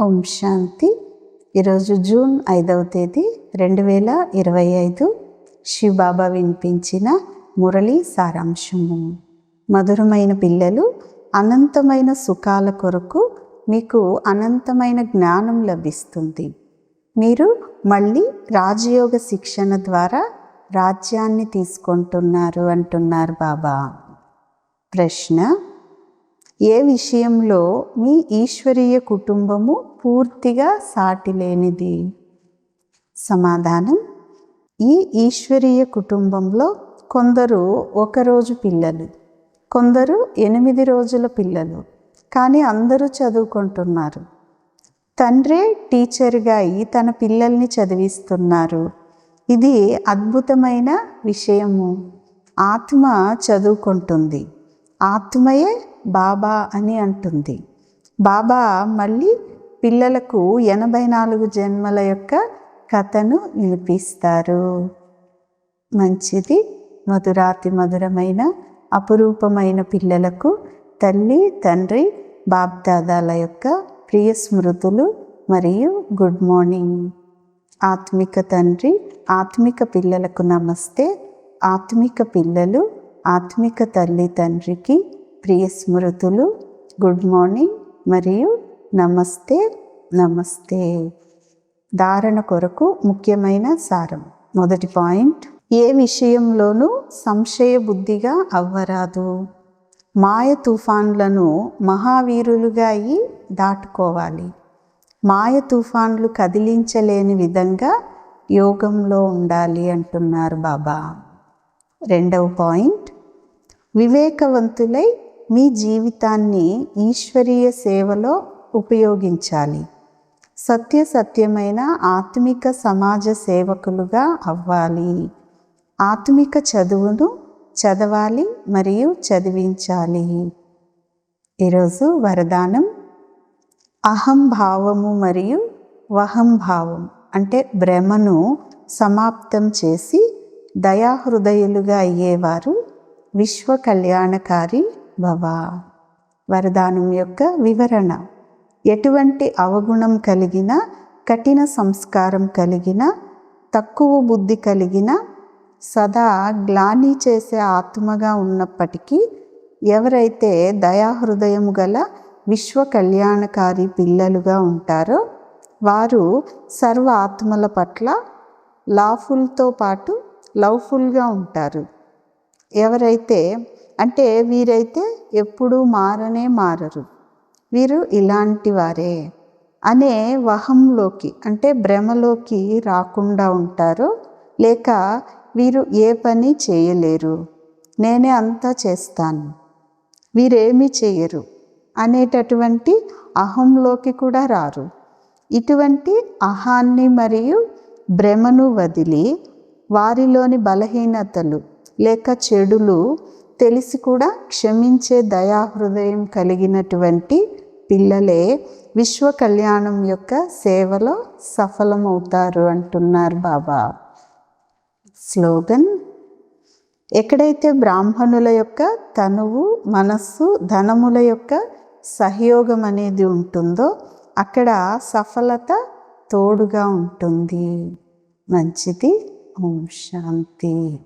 ఓం శాంతి. ఈరోజు జూన్ ఐదవ తేదీ రెండు వేల ఇరవై ఐదు శివబాబా వినిపించిన మురళి సారాంశము. మధురమైన పిల్లలు అనంతమైన సుఖాల కొరకు మీకు అనంతమైన జ్ఞానం లభిస్తుంది. మీరు మళ్ళీ రాజయోగ శిక్షణ ద్వారా రాజ్యాన్ని తీసుకుంటున్నారు అంటున్నారు బాబా. ప్రశ్న ఏ విషయంలో మీ ఈశ్వరీయ కుటుంబము పూర్తిగా సాటి లేనిది సమాధానం ఈ ఈశ్వరీయ కుటుంబంలో కొందరు ఒకరోజు పిల్లలు కొందరు ఎనిమిది రోజుల పిల్లలు కానీ అందరూ చదువుకుంటున్నారు. తండ్రే టీచర్గా అయి తన పిల్లల్ని చదివిస్తున్నారు. ఇది అద్భుతమైన విషయము. ఆత్మ చదువుకుంటుంది. ఆత్మయే బాబా అని అంటుంది. బాబా మళ్ళీ పిల్లలకు ఎనభై నాలుగు జన్మల యొక్క కథను వినిపిస్తారు. మంచిది మధురాతి మధురమైన అపురూపమైన పిల్లలకు తల్లి తండ్రి బాబ్దాదాల యొక్క ప్రియ స్మృతులు మరియు గుడ్ మార్నింగ్. ఆత్మిక తండ్రి ఆత్మిక పిల్లలకు నమస్తే. ఆత్మిక పిల్లలు ఆత్మిక తల్లి తండ్రికి ప్రియ స్మృతులు గుడ్ మార్నింగ్ మరియు నమస్తే నమస్తే. ధారణ కొరకు ముఖ్యమైన సారం. మొదటి పాయింట్ ఏ విషయంలోనూ సంశయ బుద్ధిగా అవ్వరాదు. మాయ తుఫాన్లను మహావీరులుగా అయి దాటుకోవాలి. మాయ తుఫాన్లు కదిలించలేని విధంగా యోగంలో ఉండాలి అంటున్నారు బాబా. రెండవ పాయింట్ వివేకవంతులై మీ జీవితాన్ని ఈశ్వరీయ సేవలో ఉపయోగించాలి. సత్య సత్యమైన ఆత్మిక సమాజ సేవకులుగా అవ్వాలి. ఆత్మిక చదువును చదవాలి మరియు చదివించాలి. ఈరోజు వరదానం అహంభావము మరియు వహంభావం అంటే భ్రమను సమాప్తం చేసి దయాహృదయులుగా అయ్యేవారు విశ్వ కళ్యాణకారి భవ. వరదానం యొక్క వివరణ. ఎటువంటి అవగుణం కలిగిన కఠిన సంస్కారం కలిగిన తక్కువ బుద్ధి కలిగిన సదా గ్లాని చేసే ఆత్మగా ఉన్నప్పటికీ ఎవరైతే దయాహృదయం గల విశ్వ కళ్యాణకారి పిల్లలుగా ఉంటారో వారు సర్వ ఆత్మల పట్ల లాఫుల్తో పాటు లవ్ఫుల్గా ఉంటారు. ఎవరైతే అంటే వీరైతే ఎప్పుడూ మారనే మారరు. వీరు ఇలాంటి వారే అనే వహంలోకి అంటే భ్రమలోకి రాకుండా ఉంటారో. లేక వీరు ఏ పని చేయలేరు. నేనే అంతా చేస్తాను. వీరేమీ చేయరు అనేటటువంటి అహంలోకి కూడా రారు. ఇటువంటి అహాన్ని మరియు భ్రమను వదిలి వారిలోని బలహీనతలు లేక చెడులు తెలిసి కూడా క్షమించే దయాహృదయం కలిగినటువంటి పిల్లలే విశ్వ కళ్యాణం యొక్క సేవలో సఫలమవుతారు అంటున్నారు బాబా. స్లోగన్ ఎక్కడైతే బ్రాహ్మణుల యొక్క తనువు మనస్సు ధనముల యొక్క సహయోగం అనేది ఉంటుందో అక్కడ సఫలత తోడుగా ఉంటుంది. మంచిది. ఓం శాంతి.